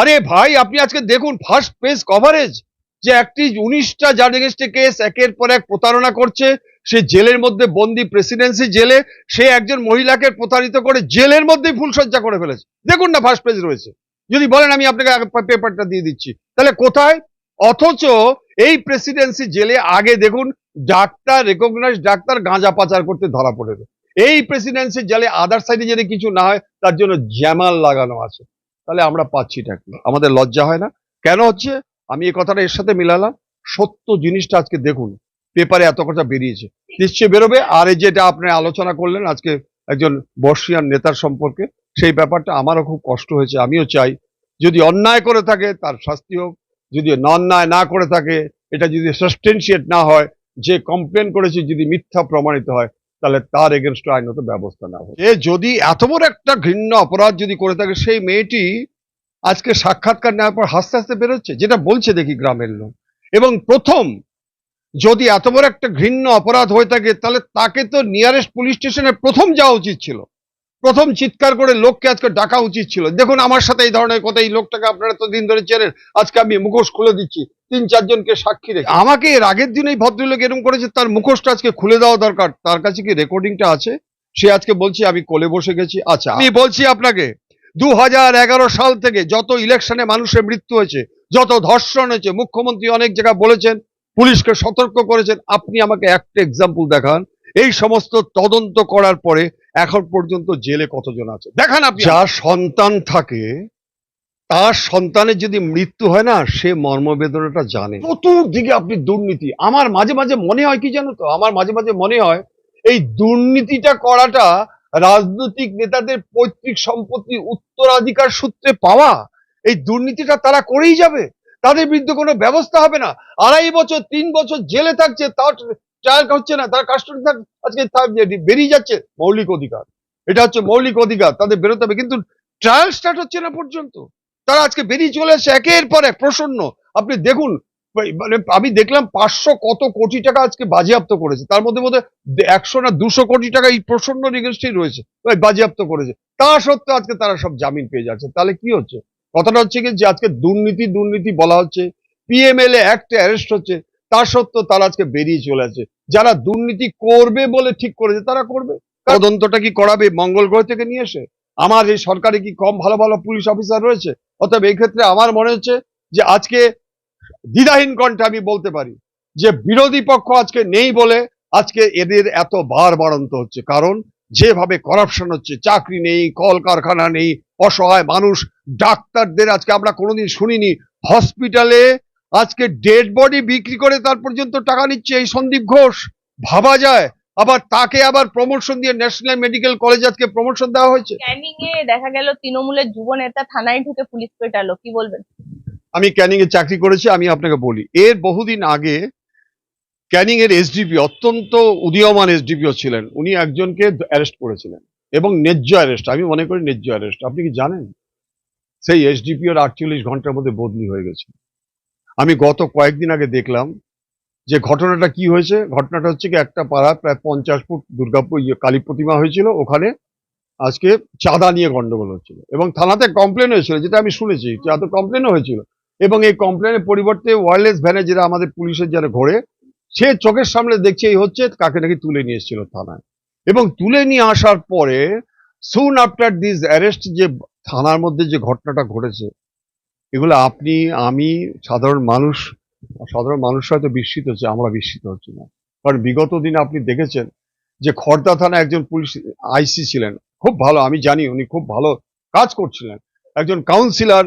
আরে ভাই, আপনি আজকে দেখুন ফার্স্ট পেজ কভারেজ যে একটি উনিশটা যার এগেনস্টে কেস একের পর এক প্রতারণা করছে। সে জেলের মধ্যে বন্দি প্রেসিডেন্সি জেলে, সে একজন মহিলাকে প্রতারিত করে জেলের মধ্যেই ফুলসজ্জা করে ফেলেছে। দেখুন না ফার্স্ট পেজ রয়েছে। যদি বলেন, আমি আপনাকে পেপারটা দিয়ে দিচ্ছি। তাহলে কোথায়? অথচ এই প্রেসিডেন্সি জেলে আগে দেখুন, ডাক্তার রেকগনাইজ ডাক্তার গাঁজা পাচার করতে ধরা পড়ে এই প্রেসিডেন্সি জেলে আদার সাইডে যদি কিছু না হয়, তার জন্য জ্যামাল লাগানো আছে। তাহলে আমরা পাচ্ছিটা কি? আমাদের লজ্জা হয় না। কেন হচ্ছে? আমি এই কথাটা এর সাথে মিলালাম। সত্য জিনিসটা আজকে দেখুন, পেপারে এত কথা বেরিয়েছে। নিশ্চয়ই বেরোবে। আর এই যেটা আপনি আলোচনা করলেন আজকে একজন বর্ষিয়ান নেতার সম্পর্কে, সেই ব্যাপারটা আমারও খুব কষ্ট হয়েছে। আমিও চাই, যদি অন্যায় করে থাকে তার শাস্তি হোক। যদি অন্যায় না করে থাকে, এটা যদি সাস্টেনশিয়েট না হয়, যে কমপ্লেন করেছে যদি মিথ্যা প্রমাণিত হয় তাহলে তার এগেনস্ট আইনত ব্যবস্থা নেওয়া হবে এ যদি এত বড় একটা ঘৃণ্য অপরাধ যদি করে থাকে, সেই মেয়েটি আজকে সাক্ষাৎকার নেওয়ার পর হাসতে হাসতে বেরোচ্ছে, যেটা বলছে দেখি গ্রামের লোক। এবং প্রথম যদি এত বড় একটা ঘৃণ্য অপরাধ হয়ে থাকে, তাহলে তাকে তো নিয়ারেস্ট পুলিশ স্টেশনে প্রথম যাওয়া উচিত ছিল। প্রথম চিৎকার করে লোককে আজকে ডাকা উচিত ছিল। দেখুন, আমার সাথে এই ধরনের কথা, এই লোকটাকে আপনারা তো দিন ধরে চেনেন। আজকে আমি মুখোশ খুলে দিচ্ছি। তিন, চারজনকে সাক্ষী রেখে। আমাকে এর আগের দিন এই ভদ্রলোক এরকম করেছে, তার মুখোশটা আজকে খুলে দেওয়া দরকার। তার কাছে কি রেকর্ডিংটা আছে? সে আজকে বলছে, আমি কোলে বসে গেছি। আচ্ছা আমি বলছি আপনাকে দু হাজার এগারো সাল থেকে যত ইলেকশনে মানুষের মৃত্যু হয়েছে, যত ধর্ষণ হয়েছে, মুখ্যমন্ত্রী অনেক জায়গায় বলেছেন, পুলিশকে সতর্ক করেছেন। আপনি আমাকে একটা এক্সাম্পল দেখান। এই সমস্ত তদন্ত করার পরে এখন পর্যন্ত জেলে কতজন আছে? দেখান আপনি। যার সন্তান থাকে তার সন্তানের যদি মৃত্যু হয় না সে মর্মবেদনাটা জানে। চতুর্দিকে আপনি দুর্নীতি। আমার মাঝে মাঝে মনে হয় কি জানো তো? আমার মাঝে মাঝে মনে হয় এই দুর্নীতিটা করাটা রাজনৈতিক নেতাদের পৈতৃক সম্পত্তি উত্তরাধিকার সূত্রে পাওয়া এই দুর্নীতিটা তারা করেই যাবে। তাদের বিরুদ্ধে কোনো ব্যবস্থা হবে না। আড়াই বছর তিন বছর জেলে থাকছে তার ট্রায়াল হচ্ছে না, তার কাস্টডি থাক, আজকে বেরিয়ে যাচ্ছে, মৌলিক অধিকার। এটা হচ্ছে মৌলিক অধিকার, তাদের বেরোতে হবে। কিন্তু ট্রায়াল স্টার্ট হচ্ছে না পর্যন্ত। তারা আজকে বেরিয়ে চলে আসছে একের পর এক, প্রসন্ন। আপনি দেখুন মানে আমি দেখলাম পাঁচশো কত কোটি টাকা আজকে বাজেয়াপ্ত করেছে। তার মধ্যে মধ্যে একশো না দুশো কোটি টাকা এই প্রসন্ন রিগেস্টই রয়েছে বাজেয়াপ্ত করেছে। তা সত্ত্বেও আজকে তারা সব জামিন পেয়ে যাচ্ছে। তাহলে কি হচ্ছে? কথাটা হচ্ছে কি যে আজকে দুর্নীতি দুর্নীতি বলা হচ্ছে পিএমএলএ অ্যাক্টে অ্যারেস্ট হচ্ছে। তা সত্ত্বেও তারা আজকে বেরিয়ে চলে আসে যারা দুর্নীতি করবে বলে ঠিক করেছে তারা করবে। তদন্তটা কি করাবে? মঙ্গল গ্রহ থেকে নিয়ে এসে। আমার এই সরকারে কি কম ভালো ভালো পুলিশ অফিসার রয়েছে? অতএব এই ক্ষেত্রে আমার মনে হচ্ছে যে আজকে দ্বিধাহীন কণ্ঠে আমি বলতে পারি যে বিরোধী পক্ষ আজকে নেই বলে আজকে এদের এত বার বাড়ন্ত হচ্ছে। কারণ যেভাবে করাপশন হচ্ছে চাকরি নেই কলকারখানা নেই অসহায় মানুষ ডাক্তারদের আজকে আমরা কোনোদিন শুনিনি। হসপিটালে আজকে ডেড বডি বিক্রি করে তার পর্যন্ত টাকা নিচ্ছে এই সন্দীপ ঘোষ। ভাবা যায় আবার তাকে আবার প্রমোশন দিয়ে ন্যাশনাল মেডিকেল কলেজ আজকে প্রমোশন দেওয়া হয়েছে। ক্যানিং এ দেখা গেল তৃণমূলের যুব নেতা থানায় ঢুকে পুলিশ পেটালো কি বলবেন? আমি ক্যানিং এ চাকরি করেছি আমি আপনাকে বলি এর বহুদিন আগে ক্যানিং এর এসডিপি অত্যন্ত উদীয়মান এসডিপিও ছিলেন। উনি একজনকে অ্যারেস্ট করেছিলেন এবং ন্যায্য অ্যারেস্ট আমি মনে করি ন্যায্য অ্যারেস্ট আপনি কি জানেন? সেই এসডিপিওর আটচল্লিশ ঘণ্টার মধ্যে বদলি হয়ে গেছে। আমি গত কয়েকদিন আগে দেখলাম যে ঘটনাটা কি হয়েছে। ঘটনাটা হচ্ছে কি একটা পাড়া প্রায় পঞ্চাশ ফুট দুর্গাপুর ইয়ে কালী প্রতিমা হয়েছিল। ওখানে আজকে চাঁদা নিয়ে গন্ডগোল হচ্ছিল এবং থানাতে কমপ্লেন হয়েছিল, যেটা আমি শুনেছি। চাঁদা কমপ্লেনও হয়েছিল। এবং এই কমপ্লেনের পরিবর্তে ওয়্যারলেস ভ্যানে যেটা আমাদের পুলিশের যারা ঘোরে, সে চোখের সামনে দেখছে এই হচ্ছে কাকে নাকি তুলে নিয়ে এসেছিল থানায়। এবং তুলে নিয়ে আসার পরে সুন আফটার দিস অ্যারেস্ট যে থানার মধ্যে যে ঘটনাটা ঘটেছে এগুলো আপনি, আমি, সাধারণ মানুষ সাধারণ মানুষ হয়তো বিস্মিত হচ্ছে, আমরা বিস্মিত হচ্ছি না। কারণ বিগত দিনে আপনি দেখেছেন যে খর্দা থানা একজন পুলিশ আইসি ছিলেন। খুব ভালো, আমি জানি উনি খুব ভালো কাজ করছিলেন। একজন কাউন্সিলর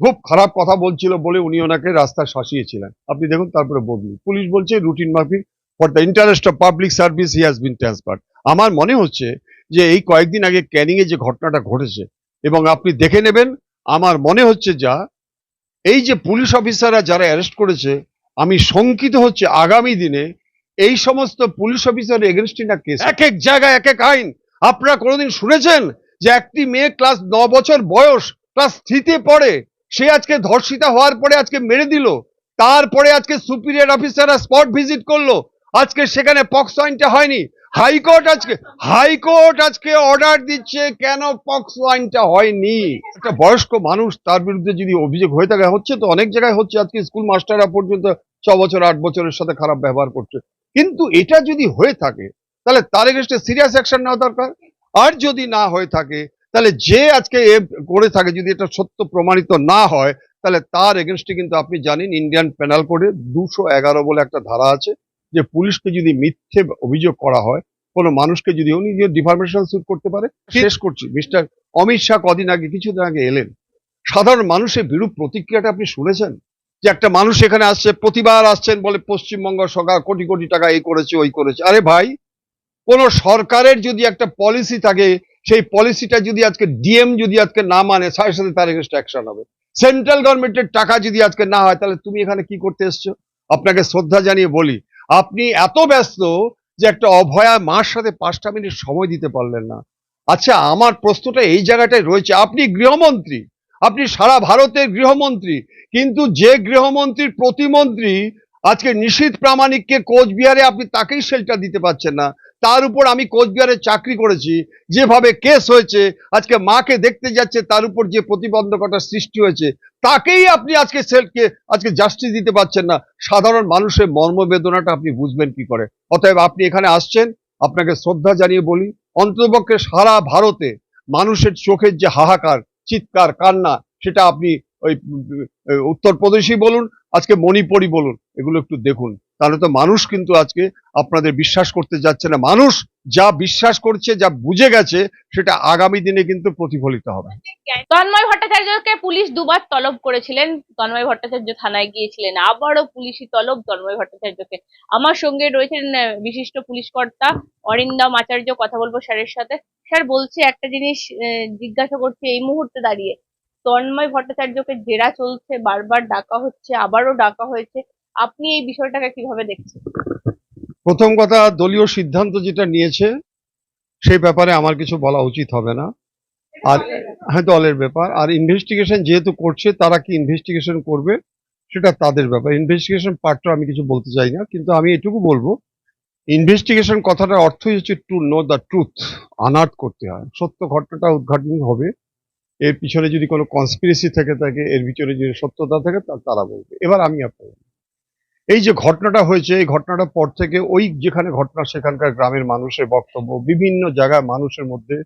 খুব খারাপ কথা বলছিল বলে উনি ওনাকে রাস্তায় শাসিয়েছিলেন। আপনি দেখুন তারপরে বদলি। পুলিশ বলছে, রুটিন মাফিক for the interest of public service he has been transfer আমার মনে হচ্ছে যে এই কয়েকদিন আগে ক্যানিংয়ে যে ঘটনাটা ঘটেছে, এবং আপনি দেখে নেবেন, আমার মনে হচ্ছে যা এই যে পুলিশ অফিসাররা যারা অ্যারেস্ট করেছে, আমি শঙ্কিত হচ্ছে আগামী দিনে এই সমস্ত পুলিশ অফিসার এগেনস্টই না কেস। এক এক জায়গায় এক এক আইন। আপনারা কোনোদিন শুনেছেন যে একটি মেয়ে ক্লাস ন বছর বয়স, ক্লাস থ্রিতে পড়ে, সে আজকে ধর্ষিতা হওয়ার পরে আজকে মেরে দিল, তারপরে আজকে সুপিরিয়র অফিসাররা স্পট ভিজিট করল, আজকে সেখানে পক্স আইনটা হয়নি। হাইকোর্ট আজকে হাইকোর্ট আজকে অর্ডার দিচ্ছে কেন পক্সো আইনটা হয়নি? একটা বয়স্ক মানুষ, তার বিরুদ্ধে যদি অভিযোগ হয়ে থাকে, হচ্ছে তো অনেক জায়গায় হচ্ছে, আজকে স্কুল মাস্টাররা পর্যন্ত ছ বছর, আট বছরের সাথে খারাপ ব্যবহার করছে। কিন্তু এটা যদি হয়ে থাকে, তাহলে তার এগেনস্টে সিরিয়াস অ্যাকশন নেওয়া দরকার। আর যদি না হয়ে থাকে, তাহলে যে আজকে এ করে থাকে, যদি এটা সত্য প্রমাণিত না হয়, তাহলে তার এগেনস্টে কিন্তু আপনি জানেন ইন্ডিয়ান পেনাল কোডে দুশো এগারো বলে একটা ধারা আছে। যে পুলিশকে যদি মিথ্যে অভিযোগ করা হয় কোনো মানুষকে যদি উনি যে ডিফরমেশন স্যুট করতে পারে শেষ করছি। মিস্টার অমিত শাহ কদিন আগে কিছুদিন আগে এলেন। সাধারণ মানুষের বিরূপ প্রতিক্রিয়াটা আপনি শুনেছেন? যে একটা মানুষ এখানে আসছে প্রতিবার আসছেন বলে পশ্চিমবঙ্গ সরকার কোটি কোটি টাকা এই করেছে ওই করেছে। আরে ভাই কোন সরকারের যদি একটা পলিসি থাকে সেই পলিসিটা যদি আজকে ডিএম যদি আজকে না মানে সাথে সাথে তার এগেনস্ট অ্যাকশন হবে। সেন্ট্রাল গভর্নমেন্টের টাকা যদি আজকে না হয় তাহলে তুমি এখানে কি করতে এসছো? আপনাকে শ্রদ্ধা জানিয়ে বলি আপনি এত ব্যস্ত যে একটা অভয়া মার সাথে পাঁচটা মিনিট সময় দিতে পারলেন না। আচ্ছা আমার প্রশ্নটা এই জায়গাটায় রয়েছে। আপনি গৃহমন্ত্রী, আপনি সারা ভারতের গৃহমন্ত্রী, কিন্তু যে গৃহমন্ত্রীর প্রতিমন্ত্রী আজকে নিশীথ প্রামাণিককে কোচবিহারে আপনি তাকেই শেল্টার দিতে পারছেন না। তার উপর আমি কোচবিহারে চাকরি করেছি, যেভাবে কেস হয়েছে, আজকে মাকে দেখতে যাচ্ছে, তার উপর যে প্রতিবন্ধকতার সৃষ্টি হয়েছে, তাকেই আপনি আজকে সেলকে আজকে জাস্টিস দিতে পারছেন না। সাধারণ মানুষের মর্মবেদনাটা আপনি বুঝবেন কি করে? অতএব আপনি এখানে আসছেন, আপনাকে শ্রদ্ধা জানিয়ে বলি, অন্ততপক্ষে সারা ভারতে মানুষের চোখের যে হাহাকার, চিৎকার, কান্না, সেটা আপনি ওই, উত্তরপ্রদেশই বলুন আজকে মণিপুরি বলুন, এগুলো একটু দেখুন। তাহলে তো মানুষ কিন্তু আজকে আপনাদের বিশ্বাস করতে যাচ্ছে না। মানুষ যা বিশ্বাস করছে, যা বুঝে গেছে, সেটা আগামী দিনে কিন্তু প্রতিফলিত হবে। তন্ময় ভট্টাচার্যকে পুলিশ দুবার তলব করেছিলেন। তন্ময় ভট্টাচার্য থানায় গিয়েছিলেন। আবারও পুলিশি তলব তন্ময় ভট্টাচার্যকে। আমার সঙ্গে রয়েছেন বিশিষ্ট পুলিশ কর্তা অরিন্দম আচার্য, কথা বলব স্যারের সাথে। স্যার, বলছি একটা জিনিস জিজ্ঞাসা করছি এই মুহূর্তে দাঁড়িয়ে। তন্ময় ভট্টাচার্যকে জেরা চলছে, বারবার ডাকা হচ্ছে, আবারও ডাকা হয়েছে। আপনি এই বিষয়টাকে কীভাবে দেখছেন? প্রথম কথা, দলীয় সিদ্ধান্ত যেটা নিয়েছে, সেই ব্যাপারে আমার কিছু বলা উচিত হবে না। আর হ্যাঁ দলের ব্যাপার। আর ইনভেস্টিগেশন যেহেতু করছে, তারা কি ইনভেস্টিগেশন করবে, সেটা তাদের ব্যাপার। ইনভেস্টিগেশন পার্টটা আমি কিছু বলতে চাই না, কিন্তু আমি এটুকু বলব ইনভেস্টিগেশন কথাটার অর্থই হচ্ছে to know the truth unearth করতে হয়। সত্য ঘটনাটা উদ্ঘাটন হবে। এর পিছনে যদি কোনো কনস্পিরেসি থেকে থাকে, এর পিছনে যদি সত্যতা থাকে তারা বলবে। এবার আমি আপনাকে বলি। এই যে ঘটনাটা হয়েছে, এই ঘটনাটার পর থেকে ওই যেখানে ঘটনা, সেখানকার গ্রামের মানুষের বক্তব্য, বিভিন্ন জায়গায় মানুষের মধ্যে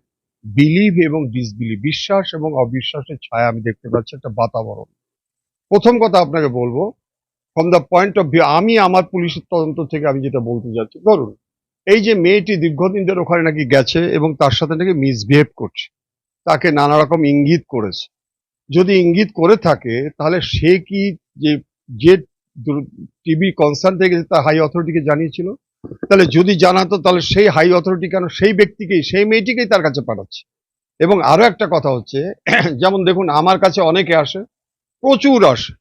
বিলিভ এবং ডিসবিলিভ বিশ্বাস এবং অবিশ্বাসের ছায়া আমি দেখতে পাচ্ছি, একটা বাতাবরণ। প্রথম কথা আপনাকে বলব from the point of view আমি আমার পুলিশের তদন্ত থেকে আমি যেটা বলতে যাচ্ছি ধরুন, এই যে মেয়েটি দীর্ঘদিন ধরে ওখানে নাকি গেছে এবং তার সাথে নাকি মিসবিহেভ করছে। তাকে নানা রকম ইঙ্গিত করেছে। যদি ইঙ্গিত করে থাকে, তাহলে সে কি যে যে টিভি কনসার্ন থেকে তার হাই অথরিটিকে জানিয়েছিল? তাহলে যদি জানাতো, তাহলে সেই হাই অথরিটি কেন? সেই ব্যক্তিকেই, সেই মেয়েটিকেই তার কাছে পাঠাচ্ছে। এবং আরও একটা কথা হচ্ছে, যেমন দেখুন, আমার কাছে অনেকে আসে, প্রচুর আসে।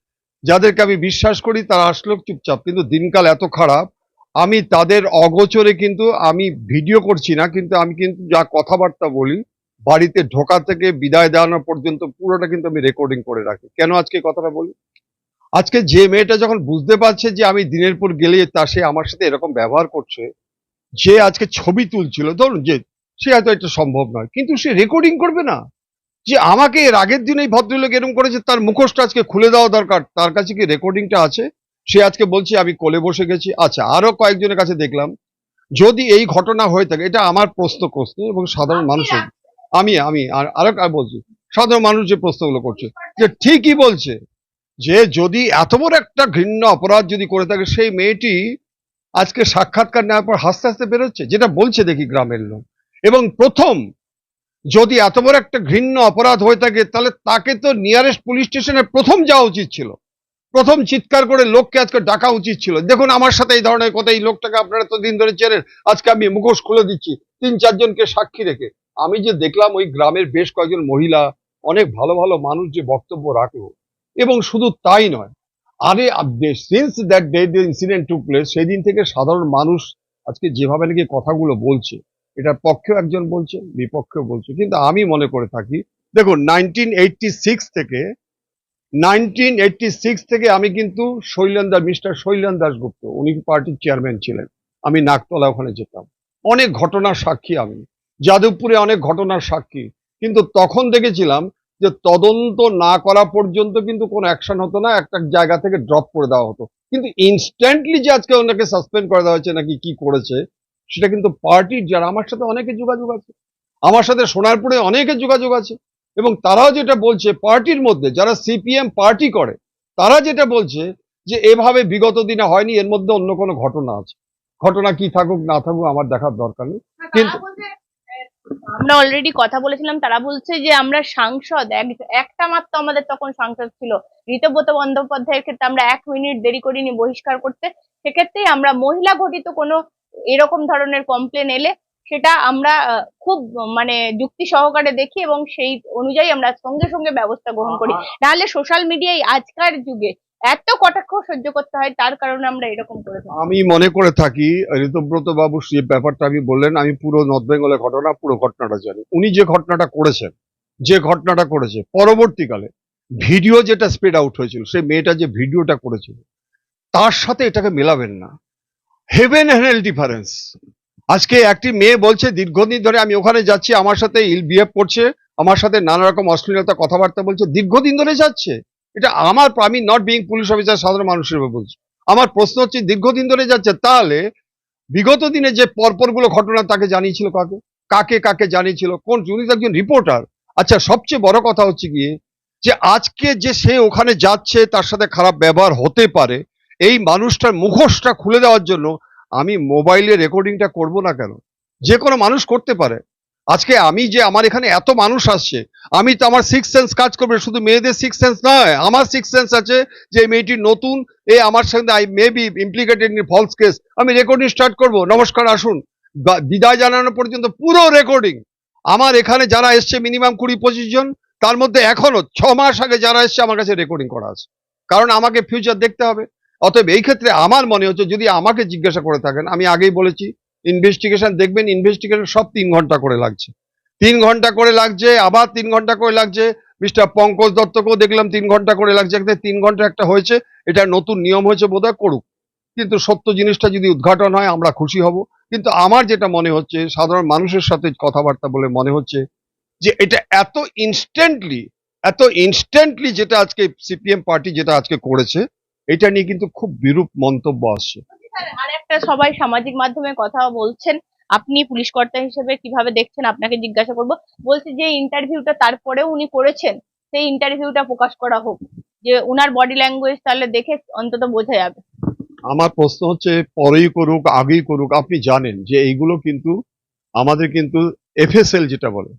যাদেরকে আমি বিশ্বাস করি, তারা আসলেও চুপচাপ, কিন্তু দিনকাল এত খারাপ, আমি তাদের অগোচরে কিন্তু আমি ভিডিও করছি না, কিন্তু আমি কিন্তু যা কথাবার্তা বলি বাড়িতে ঢোকা থেকে বিদায় দেওয়ানো পর্যন্ত পুরোটা কিন্তু আমি রেকর্ডিং করে রাখি। কেন আজকে কথাটা বলি? আজকে যে মেয়েটা যখন বুঝতে পারছে যে আমি দিনের পর গেলে তা সে আমার সাথে এরকম ব্যবহার করছে যে আজকে ছবি তুলছিল ধরুন যে সে হয়তো এটা সম্ভব নয় কিন্তু সে রেকর্ডিং করবে না। যে আমাকে এর আগের দিন এই ভদ্রলোক এরকম করেছে তার মুখোশটা আজকে খুলে দেওয়া দরকার তার কাছে কি রেকর্ডিংটা আছে? সে আজকে বলছে আমি কোলে বসে গেছি। আচ্ছা আরও কয়েকজনের কাছে দেখলাম যদি এই ঘটনা হয়ে থাকে এটা আমার প্রশ্ন প্রশ্ন এবং সাধারণ মানুষের। আমি আমি, আর আরও কার বলছি, সাধারণ মানুষ যে প্রশ্নগুলো করছে, যে ঠিকই বলছে যে যদি এত বড় একটা ঘৃণ্য অপরাধ যদি করে থাকে, সেই মেয়েটি আজকে সাক্ষাৎকার নেওয়ার পর হাসতে হাসতে বেরোচ্ছে, যেটা বলছে দেখি গ্রামের লোক। এবং প্রথম যদি এত বড় একটা ঘৃণ্য অপরাধ হয়ে থাকে, তাহলে তাকে তো নিয়ারেস্ট পুলিশ স্টেশনে প্রথম যাওয়া উচিত ছিল। প্রথম চিৎকার করে লোককে আজকে ডাকা উচিত ছিল। দেখুন, আমার সাথে এই ধরনের কথা, এই লোকটাকে আপনারা তো দিন ধরে চেনেন, আজকে আমি মুখোশ খুলে দিচ্ছি, তিন চারজনকে সাক্ষী রেখে। আমি যে দেখলাম ওই গ্রামের বেশ কয়েকজন মহিলা অনেক ভালো ভালো মানুষ যে বক্তব্য রাখল। এবং শুধু তাই নয়, আরে since that day the incident to place সেদিন থেকে সাধারণ মানুষ আজকে যেভাবে নাকি কথাগুলো বলছে, এটার পক্ষেও একজন বলছে, বিপক্ষেও বলছে। কিন্তু আমি মনে করে থাকি, দেখুন নাইনটিন থেকে নাইনটিন থেকে আমি কিন্তু শৈলেন দাস মিস্টার শৈলেন দাসগুপ্ত উনি পার্টির চেয়ারম্যান ছিলেন। আমি নাকতলা ওখানে যেতাম। অনেক ঘটনার সাক্ষী আমি। যাদবপুরে অনেক ঘটনার সাক্ষী। কিন্তু তখন দেখেছিলাম যে তদন্ত না করা পর্যন্ত কিন্তু কোনো অ্যাকশন হতো না একটা জায়গা থেকে ড্রপ করে দেওয়া হতো। কিন্তু ইনস্ট্যান্টলি যে আজকে ওনাকে সাসপেন্ড করে দেওয়া হয়েছে নাকি কি করেছে সেটা কিন্তু পার্টির যারা আমার সাথে অনেকে যোগাযোগ আছে। আমার সাথে সোনারপুরে অনেকের যোগাযোগ আছে। এবং তারাও যেটা বলছে পার্টির মধ্যে যারা সিপিএম পার্টি করে তারা যেটা বলছে যে এভাবে বিগত দিনে হয়নি এর মধ্যে অন্য কোনো ঘটনা আছে। ঘটনা কি থাকুক না থাকুক আমার দেখার দরকার নেই। কিন্তু- আমরা অলরেডি কথা বলেছিলাম তারা বলছে যে আমরা সাংসদ এক- একটা মাত্র আমাদের তখন সাংসদ ছিল। ঋতব্রত বন্দ্যোপাধ্যায়ের ক্ষেত্রে আমরা এক মিনিট দেরি করিনি বহিষ্কার করতে। সেক্ষেত্রেই আমরা মহিলা ঘটিত কোনো এরকম ধরনের কমপ্লেন এলে সেটা আমরা খুব মানে যুক্তি সহকারে দেখি এবং সেই অনুযায়ী আমরা সঙ্গে সঙ্গে ব্যবস্থা গ্রহণ করি। নাহলে সোশ্যাল মিডিয়ায় আজকার যুগে এত কটাক্ষ সহ্য করতে হয়, তার কারণে আমরা এরকম করে থাকি। আমি মনে করে থাকি, ঋতব্রত বাবু যে ব্যাপারটা আমি বললেন, আমি পুরো নর্থ বেঙ্গলের ঘটনা, পুরো ঘটনাটা জানি। উনি যে ঘটনাটা করেছেন, যে ঘটনাটা করেছে, পরবর্তীকালে ভিডিও যেটা স্প্রেড আউট হয়েছিল, সেই মেয়েটা যে ভিডিওটা করেছিল, তার সাথে এটাকে মেলাবেন না। হেভেন হ্যান্ডেল ডিফারেন্স আজকে একটি মেয়ে বলছে, দীর্ঘদিন ধরে আমি ওখানে যাচ্ছি, আমার সাথে ইল, বিহেভ করছে, আমার সাথে নানা রকম অশ্লীলতা কথাবার্তা বলছে, দীর্ঘদিন ধরে যাচ্ছে। এটা আমার আমি নট বিং পুলিশ অফিসার সাধারণ মানুষের উপর বলছি। আমার প্রশ্ন হচ্ছে, দীর্ঘদিন ধরে যাচ্ছে, তাহলে বিগত দিনে যে পরপরগুলো ঘটনা তাকে জানিয়েছিল কাকে? কাকে কাকে জানিয়েছিল? কোন উনি একজন রিপোর্টার আচ্ছা সবচেয়ে বড় কথা হচ্ছে গিয়ে যে আজকে যে সে ওখানে যাচ্ছে, তার সাথে খারাপ ব্যবহার হতে পারে, এই মানুষটার মুখোশটা খুলে দেওয়ার জন্য আমি মোবাইলে রেকর্ডিংটা করব না কেন? যে কোনো মানুষ করতে পারে। আজকে আমি যে আমার এখানে এত মানুষ আসছে, আমি তো আমার সিক্স সেন্স কাজ করবে শুধু মেয়েদের সিক্স সেন্স নয়, আমার সিক্স সেন্স আছে যে মেয়েটি নতুন, এ আমার সঙ্গে I may be implicated in false case আমি রেকর্ডিং স্টার্ট করব, নমস্কার, আসুন। বিদায় জানানো পর্যন্ত পুরো রেকর্ডিং আমার এখানে যারা এসছে মিনিমাম কুড়ি পঁচিশ জন, তার মধ্যে এখনও ছ মাস আগে যারা এসছে, আমার কাছে রেকর্ডিং করা আছে। কারণ আমাকে ফিউচার দেখতে হবে। অতএব এই ক্ষেত্রে আমার মনে হচ্ছে, যদি আমাকে জিজ্ঞাসা করে থাকেন, আমি আগেই বলেছি ইনভেস্টিগেশন দেখবেন, ইনভেস্টিগেশন সব তিন ঘণ্টা করে লাগছে। তিন ঘণ্টা করে লাগছে, আবার তিন ঘণ্টা করে লাগছে। মিস্টার পঙ্কজ দত্তকেও দেখলাম তিন ঘণ্টা করে লাগছে। একটা তিন ঘণ্টা একটা হয়েছে, এটা নতুন নিয়ম হয়েছে বোধহয় করুক। কিন্তু সত্য জিনিসটা যদি উদ্ঘাটন হয়, আমরা খুশি হব। কিন্তু আমার যেটা মনে হচ্ছে, সাধারণ মানুষের সাথে কথাবার্তা বলে মনে হচ্ছে যে, এটা এত ইনস্ট্যান্টলি এত ইনস্ট্যান্টলি যেটা আজকে সিপিএম পার্টি যেটা আজকে করেছে, এটা নিয়ে কিন্তু খুব বিরূপ মন্তব্য আসছে। আর একটা সবাই সামাজিক মাধ্যমে কথা বলছেন। আপনি পুলিশ কর্তা হিসেবে কীভাবে দেখছেন? আপনাকে জিজ্ঞাসা করব। বলছি যে ইন্টারভিউটা তারপরেও উনি করেছেন, সেই ইন্টারভিউটা প্রকাশ করা হোক। যে উনার বডি ল্যাঙ্গুয়েজ তাহলে দেখে অন্তত বোঝা যাবে। আমার প্রশ্ন হচ্ছে, পরেই করুক, আগেই করুক, আপনি জানেন যে এইগুলো কিন্তু আমাদের কিন্তু এফএসএল যেটা বলে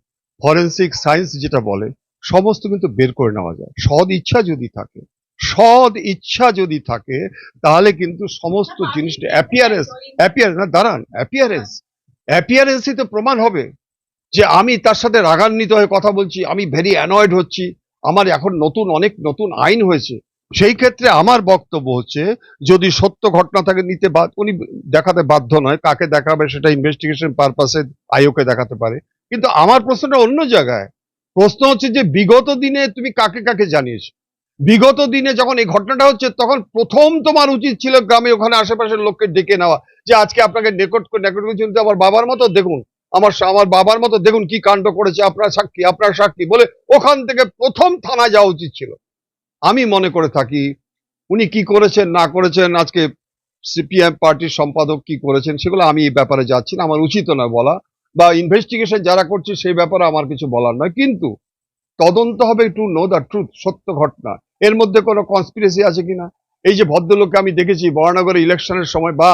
ফরেন্সিক সায়েন্স যেটা বলে, সমস্ত কিন্তু বের করে নেওয়া যায়। সৎ ইচ্ছা যদি থাকে সৎ ইচ্ছা যদি থাকে, তাহলে কিন্তু সমস্ত জিনিসটা অ্যাপিয়ারেন্স অ্যাপিয়ারেন্স না, দাঁড়ান অ্যাপিয়ারেন্স অ্যাপিয়ারেন্সই তো প্রমাণ হবে যে আমি তার সাথে রাগান্বিত হয়ে কথা বলছি, আমি ভেরি অ্যানয়েড হচ্ছি, আমার এখন নতুন, অনেক নতুন আইন হয়েছে। সেই ক্ষেত্রে আমার বক্তব্য হচ্ছে, যদি সত্য ঘটনা থাকে, নিতে বাদ উনি দেখাতে বাধ্য নয়, কাকে দেখাবে সেটা ইনভেস্টিগেশন পারপাসে আয়োকে দেখাতে পারে। কিন্তু আমার প্রশ্নটা অন্য জায়গায়। প্রশ্ন হচ্ছে যে বিগত দিনে তুমি কাকে কাকে জানিয়েছো? বিগত দিনে যখন এই ঘটনাটা হচ্ছে, তখন প্রথম তোমার উচিত ছিল গ্রামে ওখানে আশেপাশের লোককে ডেকে নেওয়া, যে আজকে আপনাকে রেকর্ড করে রেকর্ড করে কিন্তু আমার বাবার মতো দেখুন, আমার আমার বাবার মতো দেখুন কি কাণ্ড করেছে, আপনার সাক্ষী আপনার সাক্ষী বলে ওখান থেকে প্রথম থানা যাওয়া উচিত ছিল। আমি মনে করে থাকি, উনি কি করেছেন, না করেছেন, আজকে সিপিএম পার্টির সম্পাদক কি করেছেন, সেগুলো আমি এই ব্যাপারে যাচ্ছি না, আমার উচিত নয় বলা, বা ইনভেস্টিগেশন যারা করছে সেই ব্যাপারে আমার কিছু বলার নয়, কিন্তু তদন্ত হবে টু নো দ্য ট্রুথ সত্য ঘটনা। এর মধ্যে কোনো কনস্পিরেসি আছে কিনা? এই যে ভদ্রলোককে আমি দেখেছি বরানগরে ইলেকশনের সময় বা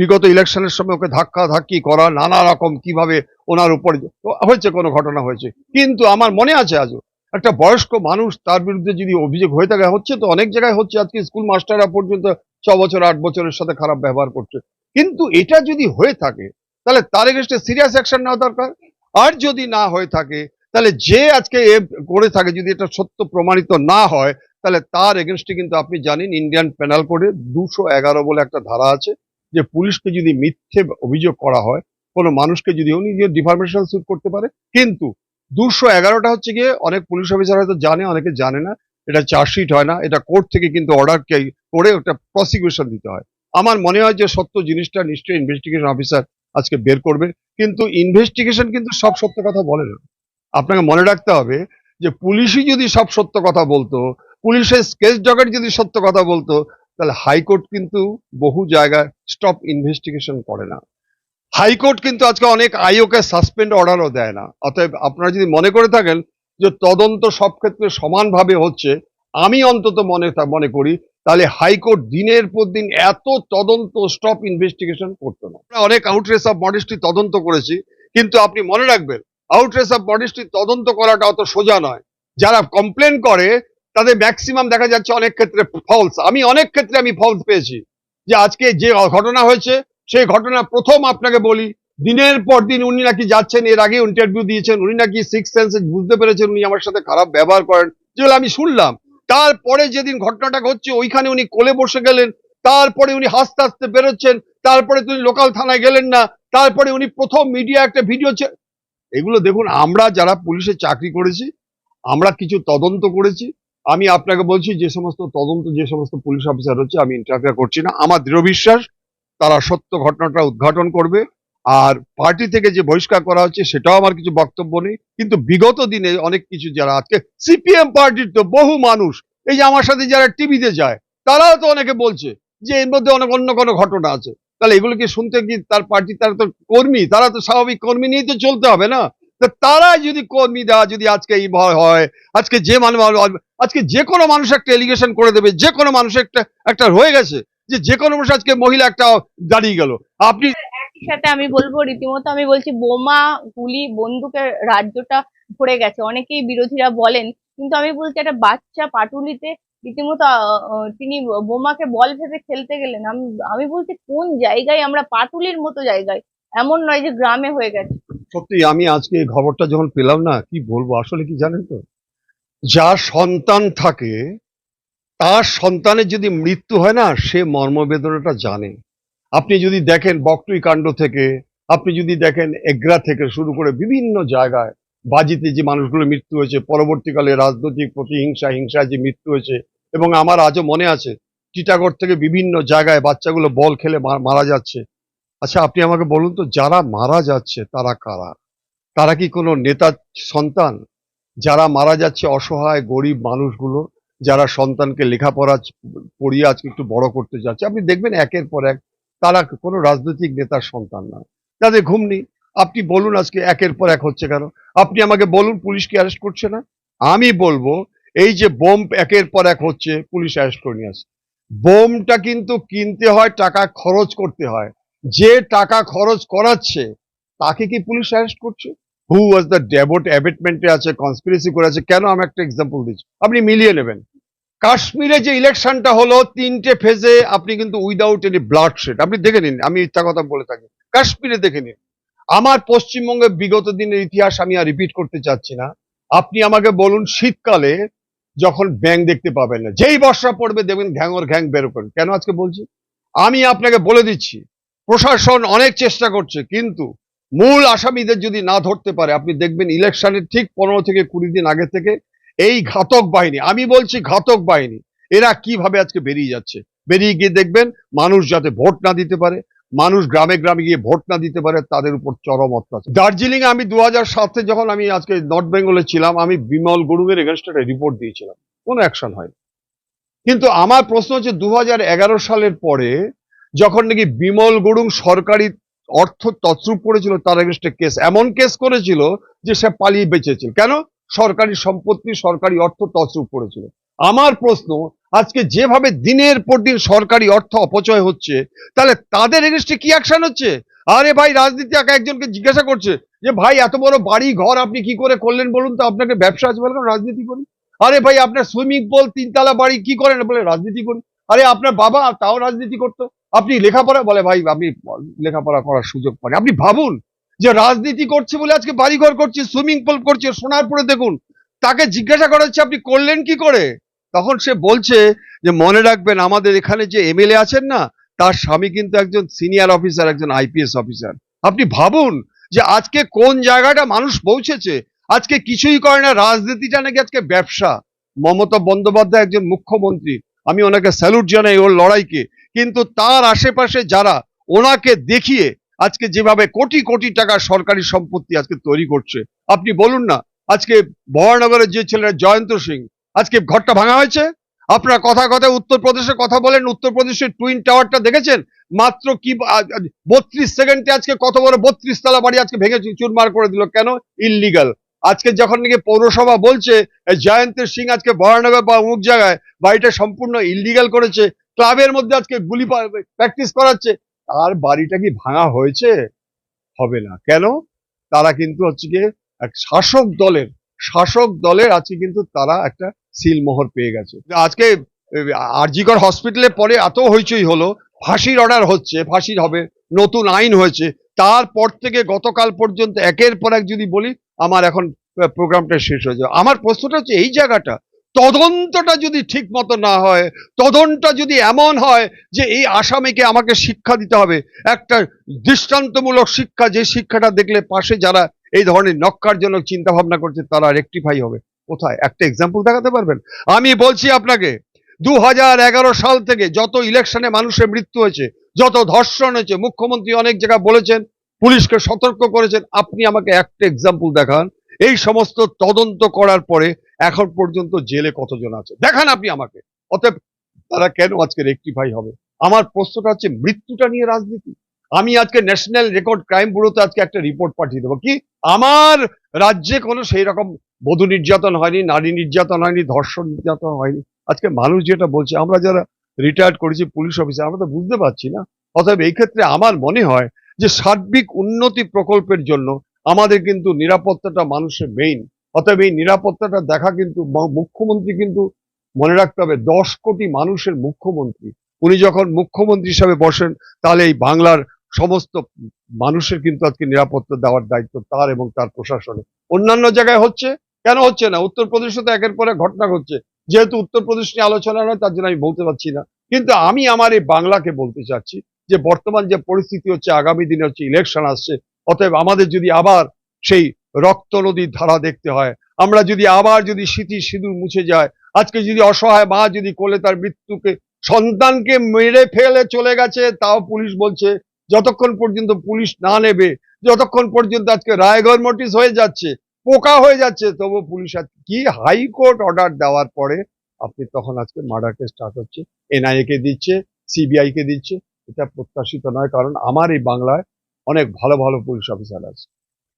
বিগত ইলেকশনের সময় ওকে ধাক্কা ধাক্কি করা, নানা রকম কীভাবে ওনার উপর হয়েছে কোনো ঘটনা হয়েছে। কিন্তু আমার মনে আছে আজও, একটা বয়স্ক মানুষ তার বিরুদ্ধে যদি অভিযোগ হয়ে থাকে, হচ্ছে তো অনেক জায়গায় হচ্ছে আজকে স্কুল মাস্টাররা পর্যন্ত ছ বছর, আট বছরের সাথে খারাপ ব্যবহার করছে। কিন্তু এটা যদি হয়ে থাকে, তাহলে তার এগেনস্টে সিরিয়াস অ্যাকশন নেওয়া দরকার। আর যদি না হয়ে থাকে, তাহলে যে আজকে এ করে থাকে, যদি এটা সত্য প্রমাণিত না হয় তাহলে তার এগেনস্টে কিন্তু আপনি জানেন ইন্ডিয়ান পেনাল কোডে দুশো এগারো বলে একটা ধারা আছে যে পুলিশকে যদি মিথ্যে অভিযোগ করা হয়, কোনো মানুষকে যদি উনি যে ডিফরমেশন স্যুট করতে পারে, কিন্তু দুশো এগারোটা হচ্ছে গিয়ে অনেক পুলিশ অফিসার হয়তো জানে, অনেকে জানে না, এটা চার্জশিট হয় না, এটা কোর্ট থেকে কিন্তু অর্ডার করে ওটা প্রসিকিউশন দিতে হয়। আমার মনে হয় যে সত্য জিনিসটা নিশ্চয়ই ইনভেস্টিগেশন অফিসার আজকে বের করবে, কিন্তু ইনভেস্টিগেশন কিন্তু সব সত্য কথা বলে না। আপনাকে মনে রাখতে হবে যে পুলিশই যদি সব সত্য কথা বলতো পুলিশের স্কেচ ডকেট যদি সত্য কথা বলতো, তাহলে হাইকোর্ট কিন্তু বহু জায়গায় স্টপ ইনভেস্টিগেশন করে না। হাইকোর্ট কিন্তু আজকে অনেক আইওকে সাসপেন্ড অর্ডারও দেয় না। অতএব আপনারা যদি মনে করে থাকেন যে তদন্ত সব ক্ষেত্রে সমানভাবে হচ্ছে, আমি অন্তত মনে মনে করি, তাহলে হাইকোর্ট দিনের পর দিন এত তদন্ত, স্টপ ইনভেস্টিগেশন করতো না। অনেক আউটরেস অফ মডেস্টি তদন্ত করেছি, কিন্তু আপনি মনে রাখবেন আউটরেস অফ মডেস্টি তদন্ত করাটা অত সোজা নয়। যারা কমপ্লেন করে তাদের ম্যাক্সিমাম দেখা যাচ্ছে অনেক ক্ষেত্রে ফলস আমি অনেক ক্ষেত্রে আমি ফলস পেয়েছি। যে আজকে যে ঘটনা হয়েছে, সেই ঘটনা প্রথম আপনাকে বলি, দিনের পর দিন উনি নাকি যাচ্ছেন, এর আগে ইন্টারভিউ দিয়েছেন, উনি নাকি সিক্স সেন্সে বুঝতে পেরেছেন উনি আমার সাথে খারাপ ব্যবহার করেন। যেগুলো আমি শুনলাম। তারপরে যেদিন ঘটনাটা ঘটছে, ওইখানে উনি কোলে বসে গেলেন, তারপরে উনি হাসতে হাসতে বেরোচ্ছেন, তারপরে তিনি লোকাল থানায় গেলেন না, তারপরে উনি প্রথম মিডিয়া একটা ভিডিও এগুলো দেখুন, আমরা যারা পুলিশে চাকরি করেছি, আমরা কিছু তদন্ত করেছি আমি আপনাকে বলছি, যে সমস্ত তদন্ত, যে সমস্ত পুলিশ অফিসার হচ্ছে, আমি ইন্টারফেয়ার করছি না। আমার দৃঢ় বিশ্বাস, তারা সত্য ঘটনাটা উদ্ঘাটন করবে। আর পার্টি থেকে যে বহিষ্কার করা হচ্ছে, সেটাও আমার কিছু বক্তব্য নেই। কিন্তু বিগত দিনে অনেক কিছু যারা, আজকে সিপিএম পার্টির তো বহু মানুষ, এই যে আমার সাথে যারা টিভিতে যায়, তারাও তো অনেকে বলছে, যে এর মধ্যে অনেক অন্য কোনো ঘটনা আছে। তাহলে এগুলোকে শুনতে কি তার পার্টি, তারা তো কর্মী, তারা তো স্বাভাবিক কর্মী নিয়েই তো চলতে হবে না? তারা যদি কর্মী দেওয়া, যদি আজকে এই ভয় হয়, আজকে যে মানুষ, আজকে যে কোনো মানুষ একটা এলিগেশন করে দেবে, যে কোনো মানুষ একটা একটা হয়ে গেছে, যে যে কোনো মানুষ আজকে মহিলা একটা দাঁড়িয়ে গেল। আপনি সাথে আমি বলব, রীতিমতো আমি বলছি, বোমা, গুলি বন্দুকের রাজ্যটা ভরে গেছে। অনেকেই বিরোধীরা বলেন, কিন্তু আমি বলছি, একটা বাচ্চা পাটুলিতে রীতিমতো তিনি বোমাকে বল ভেবে খেলতে গেলেন। আমি আমি বলছি, কোন জায়গায় আমরা পাটুলির মতো জায়গায়? এমন নয় যে গ্রামে হয়ে গেছে। সত্যি, আমি আজকে এই খবরটা যখন পেলাম না, কি বলব? আসলে কি জানেন তো? যার সন্তান থাকে, তার সন্তানের যদি মৃত্যু হয় না, সে মর্মবেদনাটা জানে। আপনি যদি দেখেন বকটুই কাণ্ড থেকে, আপনি যদি দেখেন এগ্রা থেকে শুরু করে বিভিন্ন জায়গায় বাজিতে যে মানুষগুলো মৃত্যু হয়েছে, পরবর্তীকালে রাজনৈতিক প্রতিহিংসা, হিংসায় যে মৃত্যু হয়েছে, এবং আমার আজও মনে আছে, টিটাগড় থেকে বিভিন্ন জায়গায় বাচ্চাগুলো বল খেলে মারা যাচ্ছে। আচ্ছা আপনি আমাকে বলুন তো, যারা মারা যাচ্ছে তারা কারা? তারা কি কোনো নেতার সন্তান? যারা মারা যাচ্ছে অসহায়, গরিব মানুষগুলো, যারা সন্তানকে লেখাপড়া পড়িয়ে আজকে একটু বড় করতে যাচ্ছে। আপনি দেখবেন একের পর এক তারা কোনো রাজনৈতিক নেতার সন্তান না। তাদের ঘুম নেই। আপনি বলুন আজকে একের পর এক হচ্ছে কেন? আপনি আমাকে বলুন, পুলিশ কি অ্যারেস্ট করছে না? আমি বলব, এই যে বোম একের পর এক হচ্ছে, পুলিশ অ্যারেস্ট করে নিয়ে আসছে। বোমটা কিন্তু কিনতে হয়, টাকা খরচ করতে হয়। যে টাকা খরচ করাচ্ছে, তাকে কি পুলিশ অ্যারেস্ট করছে? হু ওয়াজ দ্য ডেবোট অ্যাবেটমেন্টে আছে কনস্পিরেসি করে আছে। কেন আমি একটা এক্সাম্পল দিচ্ছি? আপনি মিলিয়ে নেবেন। কাশ্মীরে যে ইলেকশনটা হলো, তিনটে ফেজে আপনি কিন্তু উইদাউট এনি ব্লাড শেড আপনি দেখে নিন, আমি ইচ্ছা কথা বলে থাকি। কাশ্মীরে দেখে নিন। আমার পশ্চিমবঙ্গে বিগত দিনের ইতিহাস আমি আর রিপিট করতে চাচ্ছি না। আপনি আমাকে বলুন, শীতকালে যখন ব্যাং দেখতে পাবেন না, যেই বর্ষা পড়বে, দেখবেন ঘ্যাঙর ঘ্যাং বেরোবেন কেন আজকে বলছি? আমি আপনাকে বলে দিচ্ছি প্রশাসন অনেক চেষ্টা করছে, কিন্তু মূল আসামিদের যদি না ধরতে পারে, আপনি দেখবেন ইলেকশনের ঠিক পনেরো থেকে কুড়ি দিন আগে থেকে এই ঘাতক বাহিনী, আমি বলছি ঘাতক বাহিনী, এরা কীভাবে আজকে বেরিয়ে যাচ্ছে? বেরিয়ে গিয়ে দেখবেন মানুষ যাতে ভোট না দিতে পারে, মানুষ গ্রামে গ্রামে গিয়ে ভোট না দিতে পারে, তাদের উপর চরম অত্যাচার। দার্জিলিং আমি দু হাজার সাতে যখন আমি আজকে নর্থ বেঙ্গলে ছিলাম, আমি বিমল গুরুং এর এগেনস্ট একটা রিপোর্ট দিয়েছিলাম, কোনো অ্যাকশন হয়নি। কিন্তু আমার প্রশ্ন হচ্ছে দু হাজার এগারো সালের পরে যখন নাকি বিমল গুরুং সরকারি অর্থ তছরূপ করেছিল তার এগেনস্টে কেস এমন কেস করেছিল যে সে পালিয়ে বেঁচেছিল। কেন? সরকারি সম্পত্তি, সরকারি অর্থ তছরূপ করেছিল। আমার প্রশ্ন, আজকে যেভাবে দিনের পর দিন সরকারি অর্থ অপচয় হচ্ছে, তাহলে তাদের এগেনস্টে কি অ্যাকশন হচ্ছে? আরে ভাই, রাজনীতি একা একজনকে জিজ্ঞাসা করছে যে, ভাই, এত বড় বাড়ি ঘর আপনি কি করে করলেন বলুন তো, আপনাকে ব্যবসা আছে বলুন রাজনীতি করি? আরে ভাই, আপনার সুইমিং পুল তিনতলা বাড়ি কি করেন বলে রাজনীতি করি? আরে আপনার বাবা তাও রাজনীতি করতো। আপনি লেখাপড়া বলে ভাই, আপনি লেখাপড়া করার সুযোগ পান। আপনি ভাবুন যে রাজনীতি করছে বলে আজকে বাড়িঘর করছে, সুইমিং পুল করছে, সোনারপুরে দেখুন, তাকে জিজ্ঞাসা করা হচ্ছে, আপনি করলেন কি করে? তখন সে বলছে যে, মনে রাখবেন, আমাদের এখানে যে এমএলএ আছেন না, তার স্বামী কিন্তু একজন সিনিয়র অফিসার, একজন আইপিএস অফিসার। আপনি ভাবুন যে, আজকে কোন জায়গাটা মানুষ পৌঁছেছে? আজকে কিছুই করে না, রাজনীতিটা নাকি আজকে ব্যবসা। মমতা বন্দ্যোপাধ্যায় একজন মুখ্যমন্ত্রী, আমি ওনাকে স্যালুট জানাই ওর লড়াইকে। কিন্তু তার আশেপাশে যারা, ওনাকে দেখিয়ে আজকে যেভাবে কোটি কোটি টাকার সরকারি সম্পত্তি আজকে তৈরি করছে, আপনি বলুন না, আজকে বহরনগরের যে ছেলেরা জয়ন্ত সিং, আজকে ঘরটা ভাঙা হয়েছে? আপনারা কথা কথা উত্তরপ্রদেশে কথা বলেন, উত্তরপ্রদেশের টুইন টাওয়ারটা দেখেছেন? মাত্র কি বত্রিশ সেকেন্ডে আজকে কত বড় বত্রিশ তলা বাড়ি আজকে ভেঙে চুরমার করে দিল, কেন? ইললিগাল আজকে যখন নাকি পৌরসভা বলছে জয়ন্ত সিং আজকে বহরনগর বা অমুক জায়গায় বাড়িটা সম্পূর্ণ ইললিগাল করেছে ক্লাবের মধ্যে আজকে গুলি প্র্যাকটিস করাচ্ছে। তার বাড়িটা কি ভাঙা হয়েছে? হবে না। কেন? তারা কিন্তু হচ্ছে গিয়ে এক শাসক দলের শাসক দলের আজকে কিন্তু তারা একটা সিলমোহর পেয়ে গেছে। আজকে আরজিকর হসপিটালে পরে এত হইচই হলো, ফাঁসির অর্ডার হচ্ছে, ফাঁসির হবে, নতুন আইন হয়েছে। তারপর থেকে গতকাল পর্যন্ত একের পর এক যদি বলি, আমার এখন প্রোগ্রামটা শেষ হয়ে যাবে। আমার প্রশ্নটা হচ্ছে এই জায়গাটা তদন্তটা যদি ঠিক মতো না হয়, তদন্তটা যদি এমন হয় যে এই আসামিকে আমাকে শিক্ষা দিতে হবে, একটা দৃষ্টান্তমূলক শিক্ষা, যে শিক্ষাটা দেখলে পাশে যারা এই ধরনের নক্কারজনক চিন্তা ভাবনা করছে, তারা রেকটিফাই হবে। কোথায়? একটা এক্সাম্পল দেখাতে পারবেন? আমি বলছি আপনাকে দু হাজার এগারো সাল থেকে যত ইলেকশনে মানুষের মৃত্যু হয়েছে, যত ধর্ষণ হয়েছে, মুখ্যমন্ত্রী অনেক জায়গায় বলেছেন, পুলিশকে সতর্ক করেছেন, আপনি আমাকে একটা এক্সাম্পল দেখান। এই সমস্ত তদন্ত করার পরে এখন পর্যন্ত জেলে কতজন আছে? দেখান আপনি আমাকে। অতএব তারা কেন আজকে রেকটিফাই হবে? আমার প্রশ্নটা হচ্ছে, মৃত্যুটা নিয়ে রাজনীতি? আমি আজকে ন্যাশনাল রেকর্ড ক্রাইম ব্যুরোতে আজকে একটা রিপোর্ট পাঠিয়ে দেবো। কি? আমার রাজ্যে কোনো সেই রকম বধূ নির্যাতন হয়নি, নারী নির্যাতন হয়নি, ধর্ষণ নির্যাতন হয়নি। আজকে মানুষ যেটা বলছে, আমরা যারা রিটায়ার্ড করেছি পুলিশ অফিসার আমরা তো বুঝতে পারছি না। অতএব এই ক্ষেত্রে আমার মনে হয় যে সার্বিক উন্নতি প্রকল্পের জন্য আমাদের কিন্তু নিরাপত্তাটা মানুষের মেইন অতএব এই নিরাপত্তাটা দেখা কিন্তু মুখ্যমন্ত্রী কিন্তু মনে রাখতে হবে, দশ কোটি মানুষের মুখ্যমন্ত্রী। উনি যখন মুখ্যমন্ত্রী হিসাবে বসেন, তাহলে এই বাংলার সমস্ত মানুষের কিন্তু আজকে নিরাপত্তা দেওয়ার দায়িত্ব তার এবং তার প্রশাসনে অন্যান্য জায়গায় হচ্ছে? কেন হচ্ছে না? উত্তরপ্রদেশে তো একের পরে ঘটনা ঘটছে। যেহেতু উত্তরপ্রদেশ নিয়ে আলোচনা নয় তার জন্য আমি বলতে পারছি না। কিন্তু আমি আমার এই বাংলাকে বলতে চাচ্ছি যে বর্তমান যে পরিস্থিতি হচ্ছে, আগামী দিনে হচ্ছে ইলেকশন আসছে, অতএব আমাদের যদি আবার সেই রক্ত নদীর ধারা দেখতে হয়। আমরা যদি আবার যদি স্মৃতি সিঁদুর মুছে যায় আজকে যদি অসহায় মা যদি কোলে তার মৃত্যুকে, সন্তানকে মেরে ফেলে চলে গেছে, তাও পুলিশ বলছে, যতক্ষণ পর্যন্ত পুলিশ না নেবে, যতক্ষণ পর্যন্ত আজকে রায়গড় নোটিশ হয়ে যাচ্ছে, পোকা হয়ে যাচ্ছে, তবু পুলিশ কি হাইকোর্ট অর্ডার দেওয়ার পরে আপনি তখন আজকে মার্ডার কেস স্টার্ট হচ্ছে। এনআইএ কে দিচ্ছে সিবিআই কে দিচ্ছে, এটা প্রত্যাশিত নয়, কারণ আমার এই বাংলায় অনেক ভালো ভালো পুলিশ অফিসার আছে।